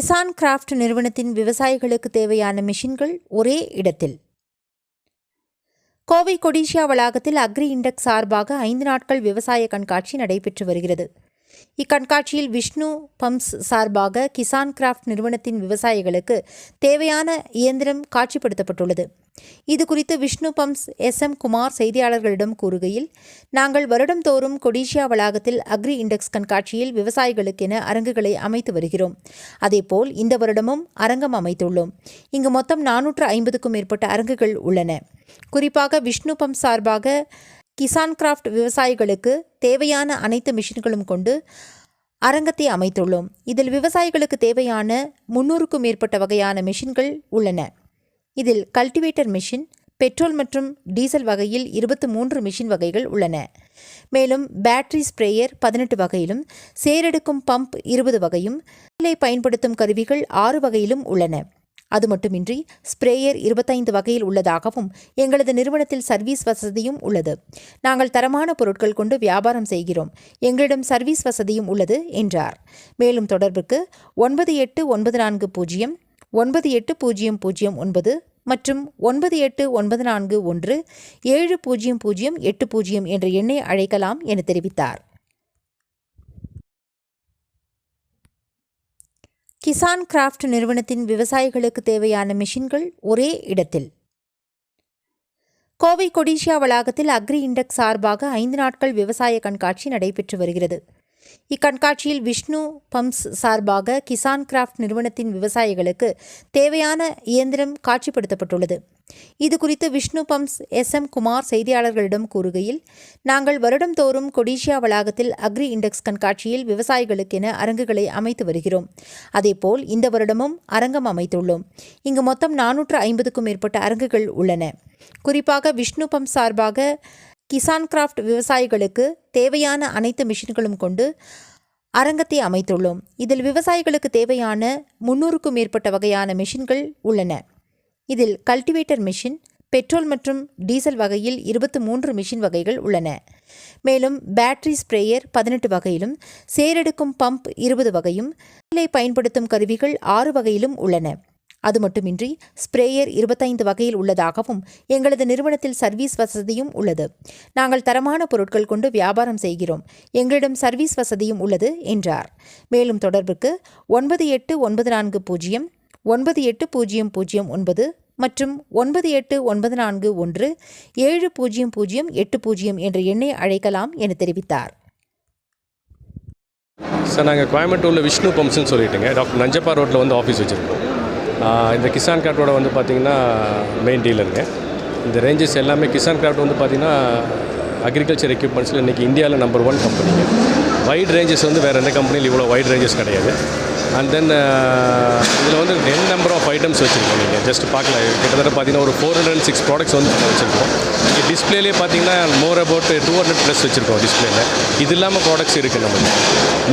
Kisan craft நிறுவனத்தின் விவசாயிகளுக்கு தேவையான மிஷின்கள் ஒரே இடத்தில். கோவை கொடிஷியா வளாகத்தில் அக்ரி இண்டெக்ஸ் சார்பாக ஐந்து நாட்கள் விவசாய கண்காட்சி நடைபெற்று வருகிறது. இக்கண்காட்சியில் விஷ்ணு பம்ப்ஸ் சார்பாக கிசான் கிராஃப்ட் நிறுவனத்தின் விவசாயிகளுக்கு தேவையான இயந்திரம் காட்சிப்படுத்தப்பட்டுள்ளது. இது குறித்து Vishnu pumps S M Kumar செய்தியாளர்களிடம் கூறுகையில் நாங்கள் வருடம்தோறும் கொடிஷியா வளாகத்தில் அக்ரி இண்டெக்ஸ் கண்காட்சியில் விவசாயிகளுக்கென அரங்குகளை அமைத்து வருகிறோம். அதேபோல் இந்த வருடமும் அரங்கம் அமைத்துள்ளோம். இங்கு மொத்தம் நானூற்று ஐம்பதுக்கும் மேற்பட்ட அரங்குகள் உள்ளன. குறிப்பாக விஷ்ணு பம்ப் சார்பாக கிசான் கிராஃப்ட் விவசாயிகளுக்கு தேவையான அனைத்து மிஷின்களும் கொண்டு அரங்கத்தை அமைத்துள்ளோம். இதில் விவசாயிகளுக்கு தேவையான முன்னூறுக்கும் மேற்பட்ட வகையான மிஷின்கள் உள்ளன. இதில் கல்டிவேட்டர் மிஷின் பெட்ரோல் மற்றும் டீசல் வகையில் இருபத்து மூன்று மிஷின் வகைகள் உள்ளன. மேலும் பேட்டரி ஸ்ப்ரேயர் பதினெட்டு வகையிலும் சேரெடுக்கும் பம்ப் இருபது வகையும் பயன்படுத்தும் கருவிகள் ஆறு வகையிலும் உள்ளன. அது மட்டுமின்றி ஸ்ப்ரேயர் இருபத்தைந்து வகையில் உள்ளதாகவும் எங்களது நிறுவனத்தில் சர்வீஸ் வசதியும் உள்ளது. நாங்கள் தரமான பொருட்கள் கொண்டு வியாபாரம் செய்கிறோம். எங்களிடம் சர்வீஸ் வசதியும் உள்ளது என்றார். மேலும் தொடர்புக்கு ஒன்பது எட்டு ஒன்பது நான்கு பூஜ்ஜியம் ஒன்பது எட்டு பூஜ்ஜியம் பூஜ்ஜியம் ஒன்பது மற்றும் ஒன்பது எட்டு ஒன்பது நான்கு ஒன்று ஏழு பூஜ்ஜியம் பூஜ்ஜியம் எட்டு பூஜ்ஜியம் என்ற எண்ணை அழைக்கலாம் என தெரிவித்தார். கிசான் கிராஃப்ட் நிறுவனத்தின் விவசாயிகளுக்கு தேவையான மிஷின்கள் ஒரே இடத்தில். கோவை கொடிஷியா வளாகத்தில் அக்ரி இண்டெக்ஸ் சார்பாக ஐந்து நாட்கள் விவசாய கண்காட்சி நடைபெற்று வருகிறது. இக்கண்காட்சியில் விஷ்ணு பம்ப்ஸ் சார்பாக கிசான் கிராஃப்ட் நிறுவனத்தின் விவசாயிகளுக்கு தேவையான இயந்திரம் காட்சிப்படுத்தப்பட்டுள்ளது. இது குறித்து Vishnu pumps S M Kumar செய்தியாளர்களிடம் கூறுகையில் நாங்கள் வருடம்தோறும் கொடிஷியா வளாகத்தில் அக்ரி இண்டெக்ஸ் கண்காட்சியில் விவசாயிகளுக்கென அரங்குகளை அமைத்து வருகிறோம். அதேபோல் இந்த வருடமும் அரங்கம் அமைத்துள்ளோம். இங்கு மொத்தம் நானூற்று ஐம்பதுக்கும் மேற்பட்ட அரங்குகள் உள்ளன. குறிப்பாக விஷ்ணு பம்ப் சார்பாக கிசான் கிராஃப்ட் விவசாயிகளுக்கு தேவையான அனைத்து மிஷின்களும் கொண்டு அரங்கத்தை அமைத்துள்ளோம். இதில் விவசாயிகளுக்கு தேவையான முன்னூறுக்கும் மேற்பட்ட வகையான மிஷின்கள் உள்ளன. இதில் கல்டிவேட்டர் மிஷின் பெட்ரோல் மற்றும் டீசல் வகையில் இருபத்து மூன்று மிஷின் வகைகள் உள்ளன. மேலும் பேட்டரி ஸ்ப்ரேயர் பதினெட்டு வகையிலும் சேரெடுக்கும் பம்ப் இருபது வகையும் பயன்படுத்தும் கருவிகள் ஆறு வகையிலும் உள்ளன. அது மட்டுமின்றி ஸ்ப்ரேயர் இருபத்தைந்து வகையில் உள்ளதாகவும் எங்களது நிறுவனத்தில் சர்வீஸ் வசதியும் உள்ளது. நாங்கள் தரமான பொருட்கள் கொண்டு வியாபாரம் செய்கிறோம். எங்களிடம் சர்வீஸ் வசதியும் உள்ளது என்றார். மேலும் தொடர்புக்கு ஒன்பது எட்டு ஒன்பது நான்கு பூஜ்ஜியம் ஒன்பது எட்டு பூஜ்ஜியம் பூஜ்ஜியம் ஒன்பது மற்றும் ஒன்பது எட்டு ஒன்பது நான்கு ஒன்று ஏழு பூஜ்ஜியம் பூஜ்ஜியம் எட்டு பூஜ்ஜியம் என்ற எண்ணை அழைக்கலாம் என தெரிவித்தார். சார் நாங்கள் கோயம்புத்தூரில் விஷ்ணு பம்ப்ஸ்னு சொல்லிட்டுங்க. டாக்டர் நஞ்சப்பா ரோட்டில் வந்து ஆஃபீஸ் வச்சுருக்கோம். இந்த கிசான் கார்ட்டோட வந்து பார்த்திங்கன்னா மெயின் டீலருங்க இந்த ரேஞ்சஸ் எல்லாமே கிசான் கிராஃப்ட் வந்து பார்த்திங்கன்னா அக்ரிகல்ச்சர் எக்யூப்மெண்ட்ஸில் இன்றைக்கி இந்தியாவில் நம்பர் ஒன் கம்பெனிங்க வைட் ரேஞ்சஸ் வந்து வேறு எந்த கம்பெனியில் இவ்வளோ வைட் ரேஞ்சஸ் கிடையாது. அண்ட் தென் இதில் வந்து டென் நம்பர் ஆஃப் ஐட்டம்ஸ் வச்சுருக்கோம் நீங்கள் ஜஸ்ட் பார்க்கலாம். கிட்டத்தட்ட பார்த்தீங்கன்னா ஒரு ஃபோர் ஹண்ட்ரட் சிக்ஸ் ப்ராடக்ட்ஸ் வந்து வச்சுருக்கோம். இங்கே டிஸ்பிளேலே பார்த்தீங்கன்னா more about two hundred plus வச்சுருக்கோம் டிஸ்பிளேல இது இல்லாமல் ப்ராடக்ட்ஸ் இருக்குது நமக்கு.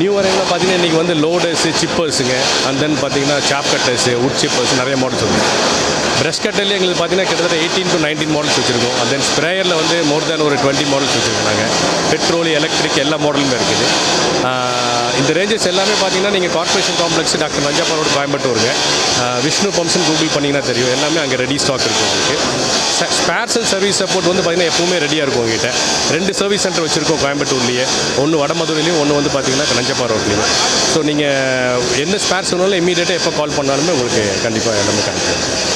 நியூ வரையில் பார்த்தீங்கன்னா இன்றைக்கி வந்து லோடர்ஸு சிப்பர்ஸுங்க அண்ட் தென் பார்த்தீங்கன்னா சாப் கட்டர்ஸு உட் சிப்பர்ஸ் நிறைய மாடல்ஸ் இருக்குது ப்ரெஷ் கட்டர்லேயே எங்களுக்கு பார்த்தீங்கன்னா கிட்டத்தட்ட எயிட்டீன் டு நைன்டீன் மாடல்ஸ் வச்சுருக்கோம். அண்ட் தென் ஸ்ப்ரேயரில் வந்து மோர் தேன் ஒரு டுவெண்ட்டி மாடல்ஸ் வச்சுருக்கோம் நாங்கள் பெட்ரோல் எலக்ட்ரிக் எல்லா மாடலுமே இருக்குது. இந்த ரேஞ்சஸ் எல்லாமே பார்த்தீங்கன்னா நீங்கள் corporation complex doctor Nanjappa road கோயம்புத்தூருங்க Vishnu பம்ப்ஸ்னு கூகுள் பண்ணிங்கன்னா தெரியும். எல்லாமே அங்கே ரெடி ஸ்டாக் இருக்குது உங்களுக்கு. ஸ்பேர்ஸ் அண்ட் சர்வீஸ் சப்போர்ட் வந்து பார்த்தீங்கன்னா எப்பவுமே ரெடியாக இருக்கும் உங்ககிட்ட. ரெண்டு சர்வீஸ் சென்டர் வச்சுருக்கோம் கோயம்புத்தூர்லேயே. ஒன்று வடமதுரையிலையும் ஒன்று வந்து பார்த்தீங்கன்னா நஞ்சப்பா ரோட்லேயும். ஸோ நீங்கள் என்ன ஸ்பேர்ஸ் வேணாலும் இமீடியட்டாக எப்போ கால் பண்ணாலுமே உங்களுக்கு கண்டிப்பாக எல்லாமே கிடைக்கும்